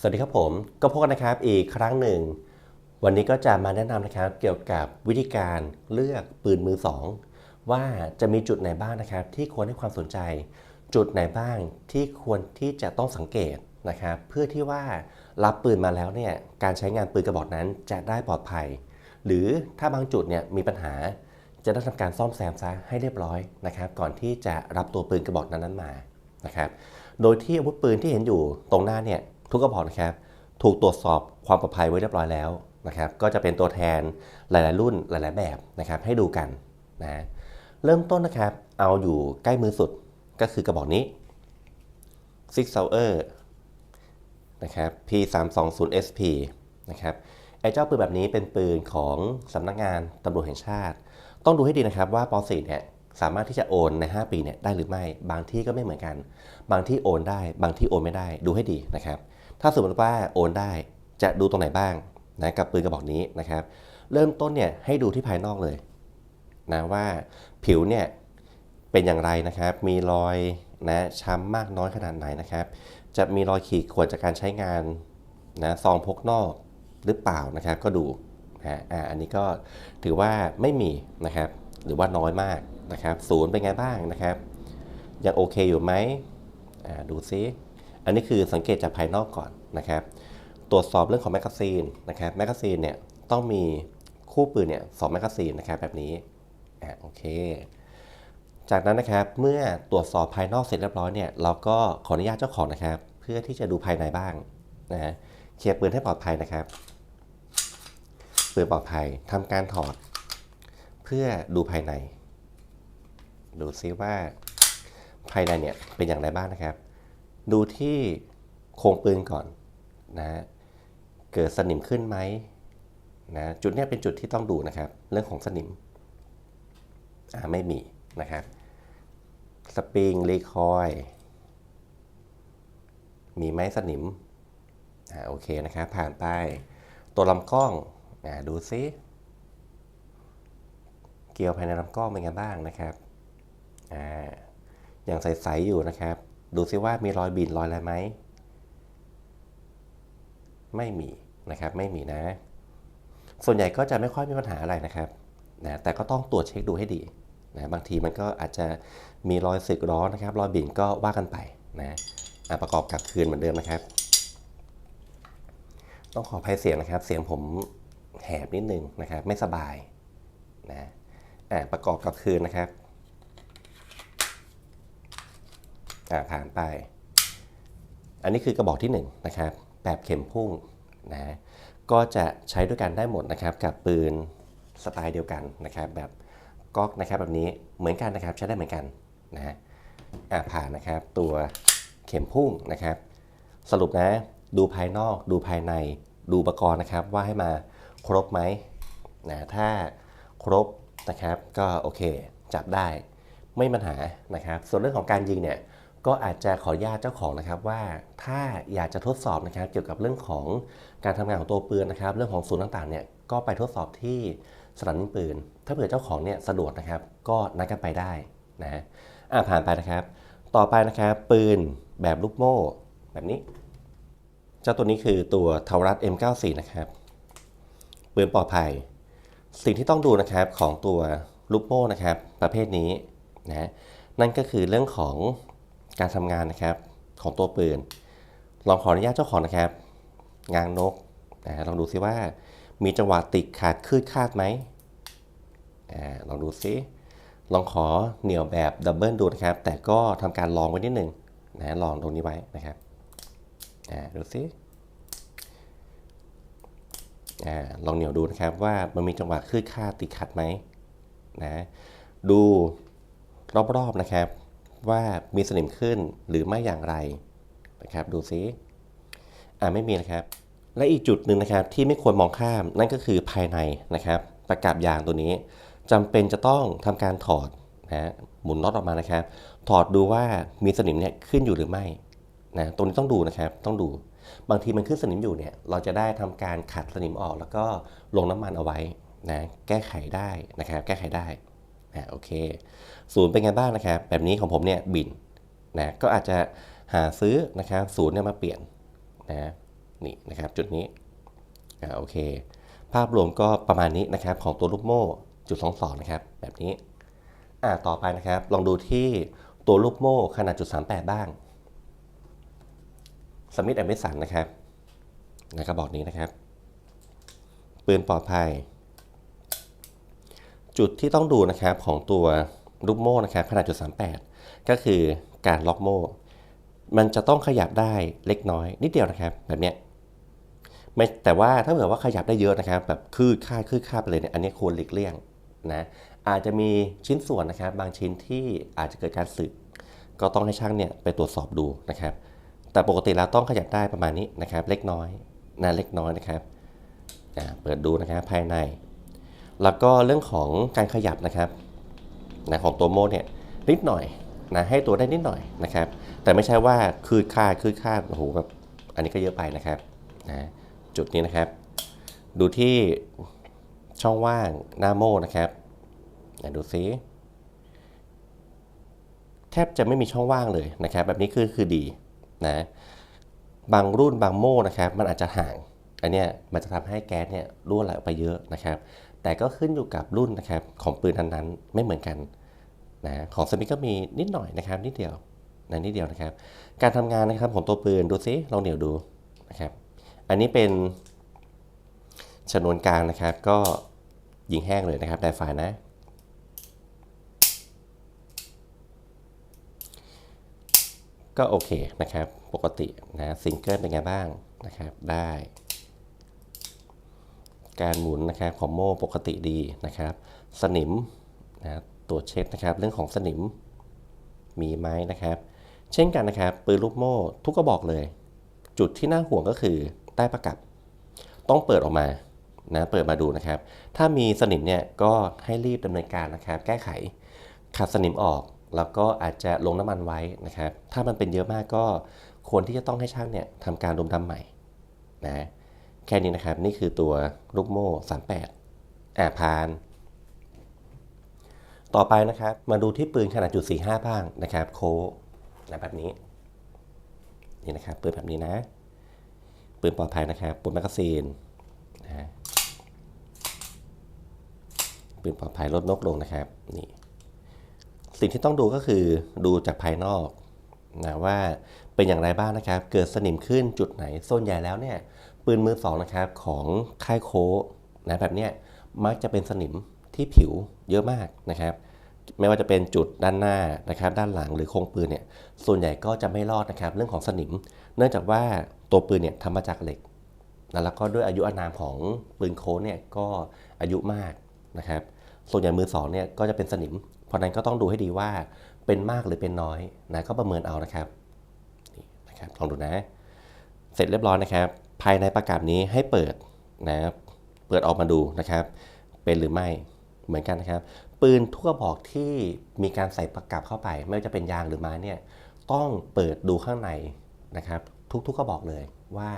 สวัสดีครับผมก็พบกันนะครับอีกครั้งหนึ่ง วันนี้ก็จะมาแนะนำนะครับเกี่ยวกับวิธีการเลือกปืนมือสองว่าจะมีจุดไหนบ้างนะครับ ที่ควรให้ความสนใจ จุดไหนบ้างที่ควรที่จะต้องสังเกตนะครับ เพื่อที่ว่ารับปืนมาแล้วเนี่ยการใช้งานปืนกระบอกนั้นจะได้ปลอดภัย หรือถ้าบางจุดเนี่ยมีปัญหา จะได้ทำการซ่อมแซมซะให้เรียบร้อยนะครับ ก่อนที่จะรับตัวปืนกระบอกนั้นๆมานะครับ โดยที่อาวุธปืนที่เห็นอยู่ตรงหน้าเนี่ย ทุกกระบอกนะครับถูกตรวจสอบความปลอดภัยไว้เรียบร้อยแล้วนะครับก็จะเป็นตัวแทนหลาย ๆ รุ่นหลาย ๆ แบบนะครับให้ดูกันนะเริ่มต้นนะครับเอาอยู่ใกล้มือสุดก็คือกระบอกนี้ Six Sauer นะครับ P320SP นะครับไอ้เจ้าปืนแบบนี้เป็นปืนของสำนักงานตำรวจแห่งชาติ ต้องดูให้ดีนะครับว่าป .4 เนี่ยสามารถที่จะโอนใน 5 ปีเนี่ยได้หรือไม่ บางที่ก็ไม่เหมือนกัน บางที่โอนได้ บางที่โอนไม่ได้ ดูให้ดีนะครับ ถ้าสมมติว่าโอนได้จะดูตรงไหนบ้างนะกับปืนกระบอกนี้นะครับ เริ่มต้นเนี่ยให้ดูที่ภายนอกเลยนะว่าผิวเนี่ยเป็นอย่างไรนะครับ มีรอยนะช้ำมากน้อยขนาดไหนนะครับ จะมีรอยขีดข่วนจากการใช้งานนะซองพกนอกหรือเปล่านะครับ ก็ดูนะอ่าอันนี้ก็ถือว่าไม่มีนะครับ หรือว่าน้อยมากนะครับ ศูนย์เป็นไงบ้างนะครับ ยังโอเคอยู่ไหมอ่าดูซิ อันนี้คือสังเกตจากภายนอกก่อนนะครับ ตรวจสอบเรื่องของแมกกาซีนนะครับ แมกกาซีนเนี่ยต้องมีคู่ปืนเนี่ยสองแมกกาซีนนะครับแบบนี้อ่าโอเค จากนั้นนะครับเมื่อตรวจสอบภายนอกเสร็จเรียบร้อยเนี่ยเราก็ขออนุญาตเจ้าของนะครับ เพื่อที่จะดูภายในบ้างนะฮะเคลียร์ปืนให้ปลอดภัยนะครับปืนปลอดภัยทำการถอด เพื่อดูภายใน ดูซิว่าภายในเนี่ยเป็นอย่างไรบ้างนะครับ ดูที่โครงปืนก่อนนะเกิดสนิมขึ้นไหมนะจุดนี้เป็นจุดที่ต้องดูนะครับ เรื่องของสนิมอ่าไม่มีนะครับสปริงรีคอยมีไหมสนิมอ่าโอเคนะครับ ผ่านไป ตัวลำกล้องอ่าดูซิเกลียวภายในลำกล้องเป็นไงบ้างนะครับอ่าอย่างใสๆอยู่นะครับ ดูซิว่ามีรอยบินรอยอะไรไหม ไม่มีนะครับ ไม่มีนะ ส่วนใหญ่ก็จะไม่ค่อยมีปัญหาอะไรนะครับนะแต่ก็ต้องตรวจเช็คดูให้ดีนะบางทีมันก็อาจจะมีรอยสึกร้อนนะครับ รอยบินก็ว่ากันไปนะประกอบกับคืนเหมือนเดิมนะครับ ต้องขออภัยเสียงนะครับ เสียงผมแหบนิดนึงนะครับ ไม่สบายนะอะประกอบกับคืนนะครับอะ ผ่านไป อันนี้คือกระบอกที่1นงนะครับแบบเข็มพุ่งนะก็จะใช้ด้วยกันได้หมดนะครับกับปืนสไตล์เดียวกันนะครับแบบก๊อกนะครับแบบนี้เหมือนกันนะครับใช้ได้เหมือนกันนะฮะอะผ่านนะครับตัวเข็มพุ่งนะครับ สรุปนะดูภายนอกดูภายในดูอุปกรณ์นะครับว่าให้มาครบไหมนะถ้าครบนะครับก็โอเคจับได้ไม่มีปัญหานะครับ ส่วนเรื่องของการยิงเนี่ย ก็อาจจะขออนุญาตเจ้าของนะครับว่าถ้าอยากจะทดสอบนะครับเกี่ยวกับเรื่องของการทำงานของตัวปืนนะครับ เรื่องของศูนย์ต่างๆเนี่ยก็ไปทดสอบที่สถานีปืน ถ้าเผื่อเจ้าของเนี่ยสะดวกนะครับ ก็นัดกันไปได้นะอ่าผ่านไปนะครับ ต่อไปนะครับปืนแบบลูกโม่แบบนี้ เจ้าตัวนี้คือตัวทารัส M94 นะครับปืนปลอดภัย สิ่งที่ต้องดูนะครับของตัวลูกโม่นะครับ ประเภทนี้นะนั่นก็คือเรื่องของ การทำงานนะครับของตัวปืน ลองขออนุญาตเจ้าของนะครับ งางนกนะลองดูซิว่า มีจังหวะติดขาดคืดคาดไหมอ่าลองดูซิ ลองขอเหนี่ยวแบบดับเบิลดูนะครับ แต่ก็ทำการลองไว้นิดหนึ่งนะลองตรงนี้ไว้นะครับอ่าดูซิอ่าลองเหนี่ยวดูนะครับว่ามันมีจังหวะคืดคาดติดขัดไหมนะดูรอบๆนะครับ ว่ามีสนิมขึ้นหรือไม่อย่างไรนะครับ ดูซิอ่าไม่มีนะครับ และอีกจุดหนึ่งนะครับที่ไม่ควรมองข้ามนั่นก็คือภายในนะครับตะกับยางตัวนี้จำเป็นจะต้องทำการถอดนะหมุนน็อตออกมานะครับ ถอดดูว่ามีสนิมเนี่ยขึ้นอยู่หรือไม่นะตรงนี้ต้องดูนะครับต้องดู บางทีมันขึ้นสนิมอยู่เนี่ยเราจะได้ทำการขัดสนิมออกแล้วก็ลงน้ำมันเอาไว้นะแก้ไขได้นะครับ แก้ไขได้ นะโอเคศูนย์เป็นไงบ้างนะครับ แบบนี้ของผมเนี่ยบินนะก็อาจจะหาซื้อนะครับศูนย์เนี่ยมาเปลี่ยนนะนี่นะครับจุดนี้อ่าโอเค ภาพรวมก็ประมาณนี้นะครับของตัวลูกโม่จุดสองสองนะครับแบบนี้อ่าต่อไปนะครับ ลองดูที่ตัวลูกโม่ขนาดจุดสามแปดบ้างสมิธแอมเบสันนะครับในกระบอกนี้นะครับปืนปลอดภัย จุดที่ต้องดูนะครับของตัวลูกโม่นะครับขนาดจุด38 ก็คือการล็อกโม่ มันจะต้องขยับได้เล็กน้อยนิดเดียวนะครับ แบบเนี้ยไม่แต่ว่าถ้าเกิดว่าขยับได้เยอะนะครับ แบบคืดค่าคืดค่าไปเลยเนี่ยอันนี้ควรหลีกเลี่ยงนะอาจจะมีชิ้นส่วนนะครับ บางชิ้นที่อาจจะเกิดการสึก ก็ต้องให้ช่างเนี่ยไปตรวจสอบดูนะครับ แต่ปกติแล้วต้องขยับได้ประมาณนี้นะครับ เล็กน้อยนะเล็กน้อยนะครับอ่าเปิดดูนะครับภายใน แล้วก็เรื่องของการขยับนะครับนะของตัวโม่เนี่ยนิดหน่อยนะให้ตัวได้นิดหน่อยนะครับ แต่ไม่ใช่ว่าคืดค่าคืดค่าโอ้โหแบบอันนี้ก็เยอะไปนะครับนะจุดนี้นะครับ ดูที่ช่องว่างหน้าโม่นะครับไหนดูซิแทบจะไม่มีช่องว่างเลยนะครับ แบบนี้คือคือดีนะบางรุ่นบางโม่นะครับ มันอาจจะห่างอันเนี้ยมันจะทำให้แก๊สเนี่ยรั่วไหลออกไปเยอะนะครับ แต่ก็ขึ้นอยู่กับรุ่นนะครับของปืนนั้นๆ ไม่เหมือนกันนะของสมิธก็มีนิดหน่อยนะครับนิดเดียวนะนิดเดียวนะครับ การทำงานนะครับของตัวปืนดูซิลองเหนียวดูนะครับ อันนี้เป็นชนวนกลางนะครับ ก็ยิงแห้งเลยนะครับไดไฟนะก็โอเคนะครับ ปกตินะซิงเกิลเป็นไงบ้างนะครับ ได้ การหมุนนะครับของโม่ปกติดีนะครับ สนิมนะตรวจเช็คนะครับ เรื่องของสนิมมีไหมนะครับ เช่นกันนะครับ ปืนลูกโม่ทุกกระบอกเลย จุดที่น่าห่วงก็คือใต้ประกับ ต้องเปิดออกมานะเปิดมาดูนะครับ ถ้ามีสนิมเนี่ยก็ให้รีบดำเนินการนะครับ แก้ไขขัดสนิมออกแล้วก็อาจจะลงน้ำมันไว้นะครับ ถ้ามันเป็นเยอะมากก็ควรที่จะต้องให้ช่างเนี่ยทำการดมดำใหม่นะ แค่นี้นะครับ นี่คือตัวลูกโม่38อ่าพาน ต่อไปนะครับ มาดูที่ปืนขนาดจุด45 บ้างนะครับ โคนะแบบนี้ นี่นะครับปืนแบบนี้นะ ปืนปลอดภัยนะครับปืนแมกกาซีนนะฮะปืนปลอดภัยลดนกลงนะครับนี่สิ่งที่ต้องดูก็คือดูจากภายนอกนะว่าเป็นอย่างไรบ้างนะครับ เกิดสนิมขึ้นจุดไหนส่วนใหญ่แล้วเนี่ย ปืนมือสองนะครับของค่ายโคนะแบบเนี้ยมักจะเป็นสนิมที่ผิวเยอะมากนะครับ ไม่ว่าจะเป็นจุดด้านหน้านะครับ ด้านหลังหรือโครงปืนเนี่ยส่วนใหญ่ก็จะไม่รอดนะครับ เรื่องของสนิม เนื่องจากว่าตัวปืนเนี่ยทำมาจากเหล็กนะแล้วก็ด้วยอายุอานามของปืนโคเนี่ยก็อายุมากนะครับ ส่วนใหญ่มือสองเนี่ยก็จะเป็นสนิม เพราะนั้นก็ต้องดูให้ดีว่าเป็นมากหรือเป็นน้อยนะก็ประเมินเอานะครับนี่นะครับลองดูนะ เสร็จเรียบร้อยนะครับายในประกาศนี้ให้เปิดนะเปิดออกมาดูนะครับ เป็นหรือไม่เหมือนกันนะครับ ปืนทุกกระบอกที่มีการใส่ประกับเข้าไป ไม่ว่าจะเป็นยางหรือไม้เนี่ยต้องเปิดดูข้างในนะครับ ทุกๆกระบอกเลยว่า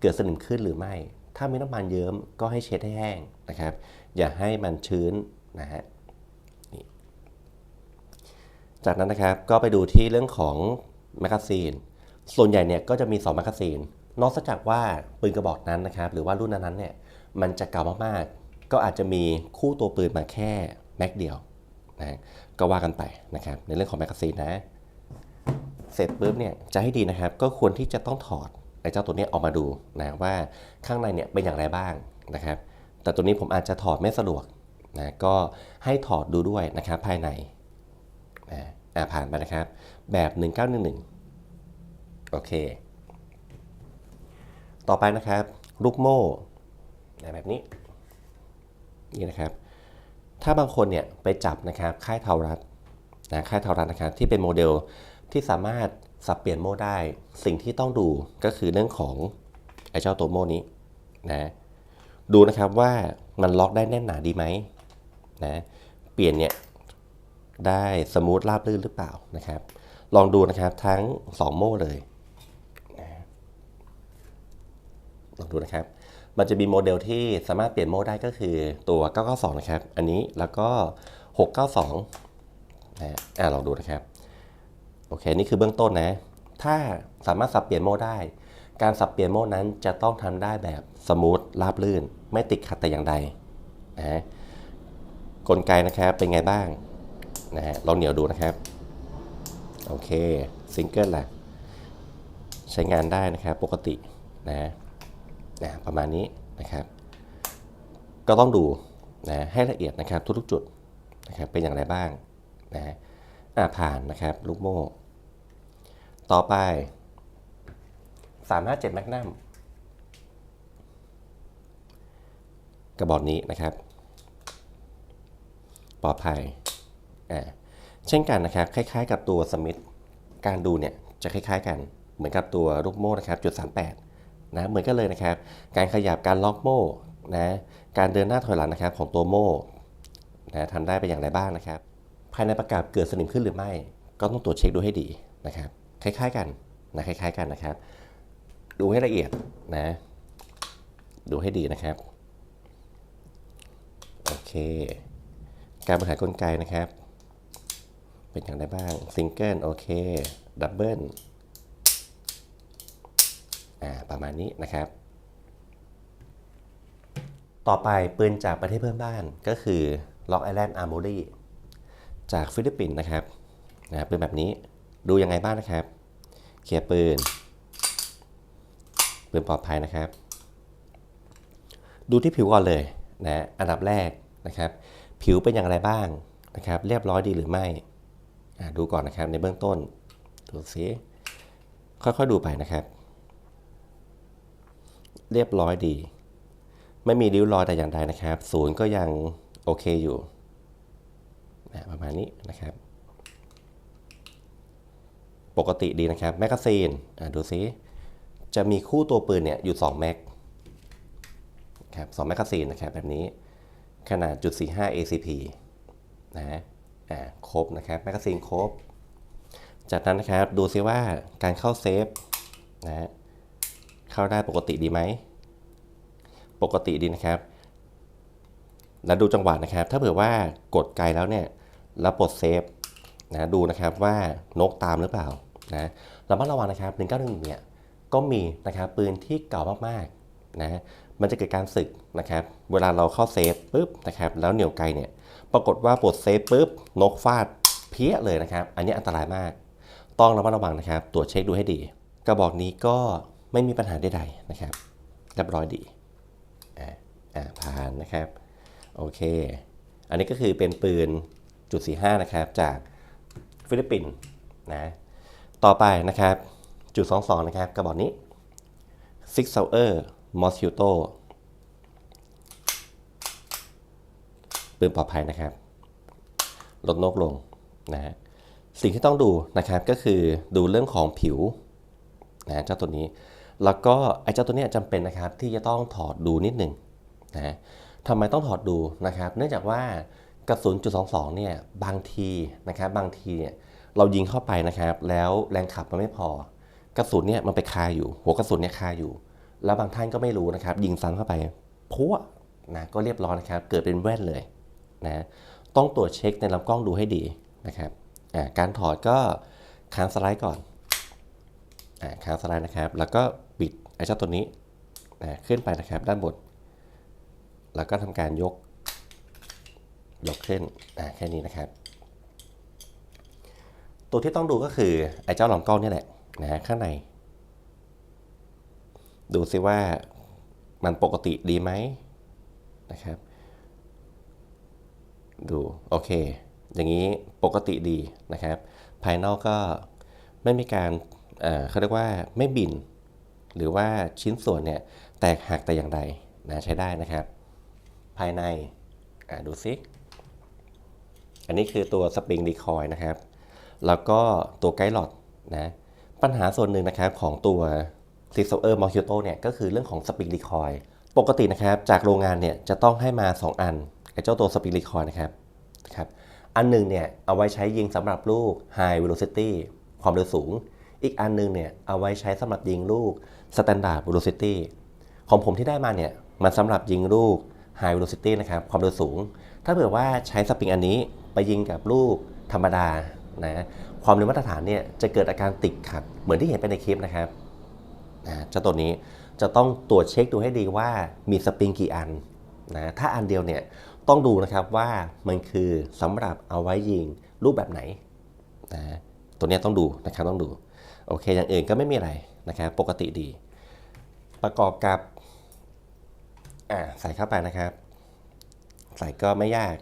เกิดสนิมขึ้นหรือไม่ ถ้ามีน้ำมันเยิ้มก็ให้เช็ดให้แห้งนะครับ อย่าให้มันชื้นนะฮะจากนั้นนะครับก็ไปดูที่เรื่องของแมกกาซีนส่วนใหญ่เนี่ยก็จะมี 2 แมกกาซีน นอกจากว่าปืนกระบอกนั้นนะครับหรือว่ารุ่นนั้นเนี่ยมันจะเก่ามากๆ ก็อาจจะมีคู่ตัวปืนมาแค่แม็กเดียวนะก็ว่ากันไปนะครับในเรื่องของแมกกาซีนนะ เสร็จปุ๊บเนี่ยจะให้ดีนะครับ ก็ควรที่จะต้องถอดไอ้เจ้าตัวนี้ออกมาดูนะว่าข้างในเนี่ยเป็นอย่างไรบ้างนะครับ แต่ตัวนี้ผมอาจจะถอดไม่สะดวกนะก็ให้ถอดดูด้วยนะครับภายในนะอ่าผ่านไปนะครับ แบบ 1911 โอเค ต่อไปนะครับลูกโม่แบบนี้นี่นะครับ ถ้าบางคนเนี่ยไปจับนะครับค่ายเทารัดนะค่ายเทารัดนะครับที่เป็นโมเดลที่สามารถสับเปลี่ยนโม่ได้ สิ่งที่ต้องดูก็คือเรื่องของไอ้เจ้าตัวโม่นี้นะดูนะครับว่ามันล็อกได้แน่นหนาดีไหมนะเปลี่ยนเนี่ยได้สมูทราบรื่นหรือเปล่านะครับ ลองดูนะครับทั้ง 2 โม่เลยนะ ลองดูนะครับ มันจะมีโมเดลที่สามารถเปลี่ยนโม่ได้ก็คือตัว 992 นะครับ อันนี้แล้วก็ 692นะอ่าลองดูนะครับ โอเค นี่คือเบื้องต้นนะ ถ้าสามารถสับเปลี่ยนโม่ได้ การสับเปลี่ยนโม่นั้นจะต้องทำได้แบบสมูทราบลื่น ไม่ติดขัดแต่อย่างใดนะฮะกลไกนะครับเป็นไงบ้างนะฮะลองเหนียวดูนะครับ โอเคซิงเกิลล่ะ ใช้งานได้นะครับปกตินะ นะประมาณนี้นะครับ ก็ต้องดูนะให้ละเอียดนะครับทุกๆจุดนะครับเป็นอย่างไรบ้างนะอ่าผ่านนะครับลูกโม่ ต่อไป 357แมกนัมกระบอกนี้นะครับ ปลอดภัยอ่าเช่นกันนะครับ คล้ายๆ กับตัวสมิธการดูเนี่ยจะคล้ายๆกันเหมือนกับตัวลูกโม่นะครับจุด38 นะเหมือนกันเลยนะครับ การขยับการล็อกโม่นะการเดินหน้าถอยหลังนะครับของตัวโม่นะทำได้เป็นอย่างไรบ้างนะครับ ภายในประกับเกิดสนิมขึ้นหรือไม่ ก็ต้องตรวจเช็คดูให้ดีนะครับ คล้ายๆกันนะคล้ายๆกันนะครับ ดูให้ละเอียดนะดูให้ดีนะครับโอเค การบริหารกลไกนะครับ เป็นอย่างไรบ้างซิงเกิลโอเคดับเบิล ประมาณนี้นะครับ ต่อไปปืนจากประเทศเพื่อนบ้านก็คือล็อกไอแลนด์อาร์โมรีจากฟิลิปปินส์นะครับนะปืนแบบนี้ดูยังไงบ้างนะครับเคลียปืน ปืนปลอดภัยนะครับ ดูที่ผิวก่อนเลยนะอันดับแรกนะครับ ผิวเป็นอย่างไรบ้างนะครับ เรียบร้อยดีหรือไม่ดูก่อนนะครับในเบื้องต้นดูซิค่อยๆดูไปนะครับ เรียบร้อยดี ไม่มีริ้วรอยแต่อย่างใดนะครับ ศูนย์ก็ยังโอเคอยู่นะประมาณนี้นะครับ ปกติดีนะครับ แมกกาซีนอ่าดูซิ จะมีคู่ตัวปืนเนี่ยอยู่ 2 แม็กครับสองแมกกาซีนนะครับแบบนี้ ขนาดจุด45 ACP นะอ่าครบนะครับแมกกาซีนครบ จากนั้นนะครับดูซิว่าการเข้าเซฟนะ เข้าได้ปกติดีไหม ปกติดีนะครับ แล้วดูจังหวะนะครับ ถ้าเผื่อว่ากดไกลแล้วเนี่ย แล้วปลดเซฟนะดูนะครับว่านกตามหรือเปล่านะระมัดระวังนะครับ191เนี่ยก็มีนะครับปืนที่เก่ามากๆนะมันจะเกิดการสึกนะครับเวลาเราเข้าเซฟปุ๊บนะครับแล้วเหนี่ยวไกลเนี่ยปรากฏว่าปลดเซฟปุ๊บนกฟาดเพี้ยเลยนะครับ อันนี้อันตรายมาก ต้องระมัดระวังนะครับ ตรวจเช็คดูให้ดี กระบอกนี้ก็ ไม่มีปัญหาใดๆนะครับเรียบร้อยดีอ่าอ่าผ่านนะครับ โอเค อันนี้ก็คือเป็นปืนจุด45นะครับ จากฟิลิปปินส์นะต่อไปนะครับจุด22นะครับกระบอกนี้ Six Sauer Mosquito ปืนปลอดภัยนะครับลดนกลงนะฮะสิ่งที่ต้องดูนะครับก็คือดูเรื่องของผิวนะเจ้าตัวนี้ แล้วก็ไอ้เจ้าตัวเนี้ยจำเป็นนะครับที่จะต้องถอดดูนิดหนึ่งนะทำไมต้องถอดดูนะครับ เนื่องจากว่ากระสุนจุด22เนี่ยบางทีนะครับบางทีเนี่ยเรายิงเข้าไปนะครับ แล้วแรงขับมันไม่พอ กระสุนเนี่ยมันไปคาอยู่ หัวกระสุนเนี่ยคาอยู่ แล้วบางท่านก็ไม่รู้นะครับ ยิงซ้ำเข้าไปพัวนะก็เรียบร้อยนะครับ เกิดเป็นแว่นเลยนะต้องตรวจเช็คในลำกล้องดูให้ดีนะครับการถอดก็ค้างสไลด์ก่อนอค้างสไลด์นะครับ แล้วก็ เจ้าตัวนี้นะขึ้นไปนะครับด้านบน แล้วก็ทำการยก ยกขึ้นอ่าแค่นี้นะครับ ตัวที่ต้องดูก็คือไอ้เจ้าลำกล้องนี่แหละนะข้างใน ดูซิว่ามันปกติดีไหมนะครับ ดูโอเค อย่างนี้ปกติดีนะครับ ภายนอกก็ไม่มีการเอ่อเขาเรียกว่าไม่บิน หรือว่าชิ้นส่วนเนี่ยแตกหักแต่อย่างใดนะใช้ได้นะครับ ภายในดูซิ อันนี้คือตัวสปริงดีคอยนะครับ แล้วก็ตัวไกด์หลอดนะปัญหาส่วนหนึ่งนะครับของตัวซิโซเออร์มอคิโตเนี่ยก็คือเรื่องของสปริงดีคอยปกตินะครับจากโรงงานเนี่ยจะต้องให้มา 2 อันไอ้เจ้าตัวสปริงดีคอยนะครับนะครับ อันหนึ่งเนี่ยเอาไว้ใช้ยิงสำหรับลูก High Velocity ความเร็วสูง อีกอันหนึงเนี่ยเอาไว้ใช้สำหรับยิงลูก Standard Velocity ของผมที่ได้มาเนี่ยมันสำหรับยิงลูก High Velocity นะครับความเร็วสูง ถ้าเผื่อว่าใช้สปริงอันนี้ไปยิงกับลูกธรรมดานะความเร็วมาตรฐานเนี่ยจะเกิดอาการติดขัดเหมือนที่เห็นไปในคลิปนะครับนะเจ้าตัวนี้จะต้องตรวจเช็คดูให้ดีว่ามีสปริงกี่อันนะถ้าอันเดียวเนี่ยต้องดูนะครับว่ามันคือสำหรับเอาไว้ยิงรูปแบบไหนนะตัวนี้ต้องดูนะครับต้องดู โอเค อย่างอื่นก็ไม่มีอะไรนะครับปกติดี ประกอบกับอ่าใส่เข้าไปนะครับ ใส่ก็ไม่ยาก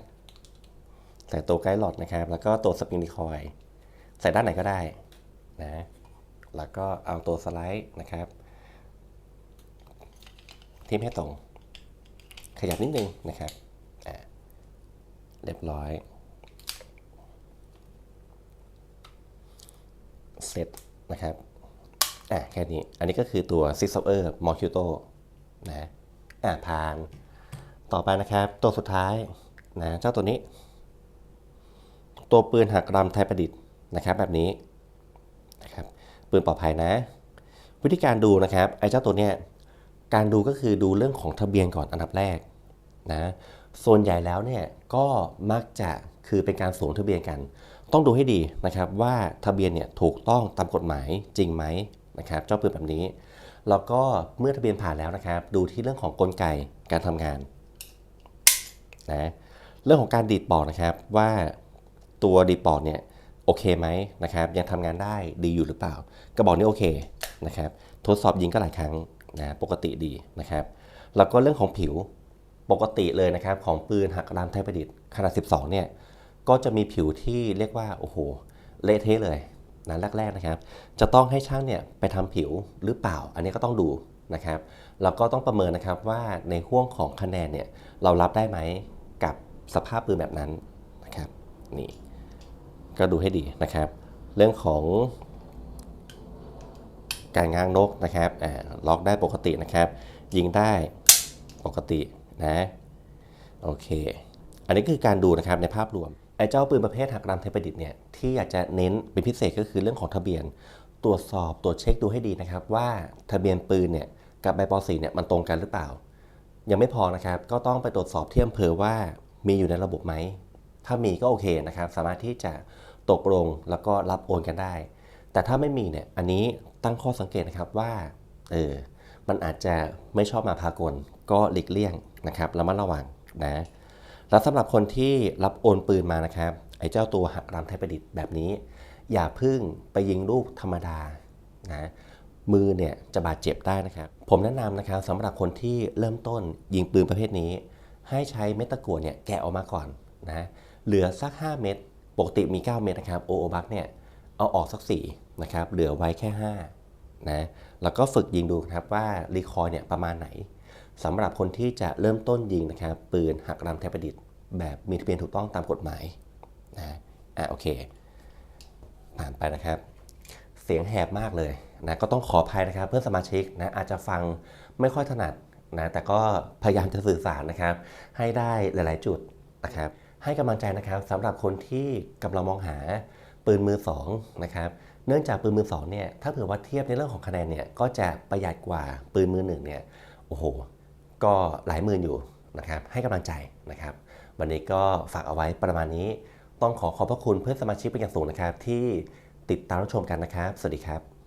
ใส่ตัวไกด์หลอดนะครับ แล้วก็ตัวสปริงดีคอยใส่ด้านไหนก็ได้นะแล้วก็เอาตัวสไลด์นะครับทิมให้ตรง ขยับนิดนึงนะครับเรียบร้อย เสร็จ นะครับอะแค่นี้ อันนี้ก็คือตัว Six of e r m o c u t o นะอะผ่าน ต่อไปนะครับ ตัวสุดท้ายนะเจ้าตัวนี้ ตัวปืนหักรำไทยประดิษฐ์นะครับ แบบนี้นะครับปืนปลอดภัยนะ วิธีการดูนะครับไอ้เจ้าตัวเนี้ยการดูก็คือดูเรื่องของทะเบียนก่อนอันดับแรกนะส่วนใหญ่แล้วเนี่ยก็มักจะคือเป็นการสวมทะเบียนกัน ต้องดูให้ดีนะครับว่าทะเบียนเนี่ยถูกต้องตามกฎหมายจริงไหมนะครับเจ้าปืนแบบนี้ แล้วก็เมื่อทะเบียนผ่านแล้วนะครับ ดูที่เรื่องของกลไกการทำงานนะเรื่องของการดีดปอกนะครับว่าตัวดีดปอกเนี่ยโอเคไหมนะครับยังทำงานได้ดีอยู่หรือเปล่า กระบอกนี้โอเคนะครับทดสอบยิงก็หลายครั้งนะปกติดีนะครับแล้วก็เรื่องของผิวปกติเลยนะครับของปืนหักรามไทยประดิษฐ์ขนาด 12 เนี่ย ก็จะมีผิวที่เรียกว่าโอ้โหเละเทะเลยนะแรกๆนะครับ จะต้องให้ช่างเนี่ยไปทำผิวหรือเปล่า อันนี้ก็ต้องดูนะครับแล้วก็ต้องประเมินนะครับว่าในห่วงของคะแนนเนี่ยเรารับได้ไหมกับสภาพปืนแบบนั้นนะครับนี่ก็ดูให้ดีนะครับ เรื่องของการง้างนกนะครับอ่าล็อกได้ปกตินะครับ ยิงได้ปกตินะโอเค อันนี้คือการดูนะครับในภาพรวม ไอ้เจ้าปืนประเภทหักรามเทประดิษฐ์เนี่ยที่อยากจะเน้นเป็นพิเศษก็คือเรื่องของทะเบียน ตรวจสอบตรวจเช็คดูให้ดีนะครับ ว่าทะเบียนปืนเนี่ยกับใบป .4 เนี่ยมันตรงกันหรือเปล่า ยังไม่พอนะครับก็ต้องไปตรวจสอบที่อำเภอว่ามีอยู่ในระบบไหมถ้ามีก็โอเคนะครับ สามารถที่จะตกลงแล้วก็รับโอนกันได้ แต่ถ้าไม่มีเนี่ยอันนี้ตั้งข้อสังเกตนะครับว่าเออมันอาจจะไม่ชอบมาพากลก็หลีกเลี่ยงนะครับระมัดระวังนะ แล้วสำหรับคนที่รับโอนปืนมานะครับ ไอ้เจ้าตัวหักรามไทยประดิษฐ์แบบนี้ อย่าพึ่งไปยิงลูกธรรมดานะมือเนี่ยจะบาดเจ็บได้นะครับ ผมแนะนำนะครับสำหรับคนที่เริ่มต้นยิงปืนประเภทนี้ ให้ใช้เม็ดตะกั่วเนี่ยแกะออกมาก่อนนะเหลือสัก 5 เม็ดปกติมี 9 เม็ดนะครับโอโอบักเนี่ยเอาออกสัก4นะครับเหลือไว้แค่5นะแล้วก็ฝึกยิงดูครับว่ารีคอยเนี่ยประมาณไหน สำหรับคนที่จะเริ่มต้นยิงนะครับปืนหักรามไทยประดิษฐ์แบบมีทะเบียนถูกต้องตามกฎหมายนะอะโอเคผ่านไปนะครับ เสียงแหบมากเลยนะก็ต้องขออภัยนะครับ เพื่อนสมาชิกนะอาจจะฟังไม่ค่อยถนัดนะแต่ก็พยายามจะสื่อสารนะครับ ให้ได้หลาย ๆ จุดนะครับให้กำลังใจนะครับสำหรับคนที่กำลังมองหาปืนมือสองนะครับเนื่องจากปืนมือสองเนี่ยถ้าเผื่อว่าเทียบในเรื่องของคะแนนเนี่ยก็จะประหยัดกว่าปืนมือหนึ่งเนี่ยโอ้โห ก็หลายหมื่นอยู่นะครับให้กำลังใจนะครับ วันนี้ก็ฝากเอาไว้ประมาณนี้ ต้องขอขอบพระคุณเพื่อนสมาชิกเป็นอย่างสูงนะครับ ที่ติดตามรับชมกันนะครับ สวัสดีครับ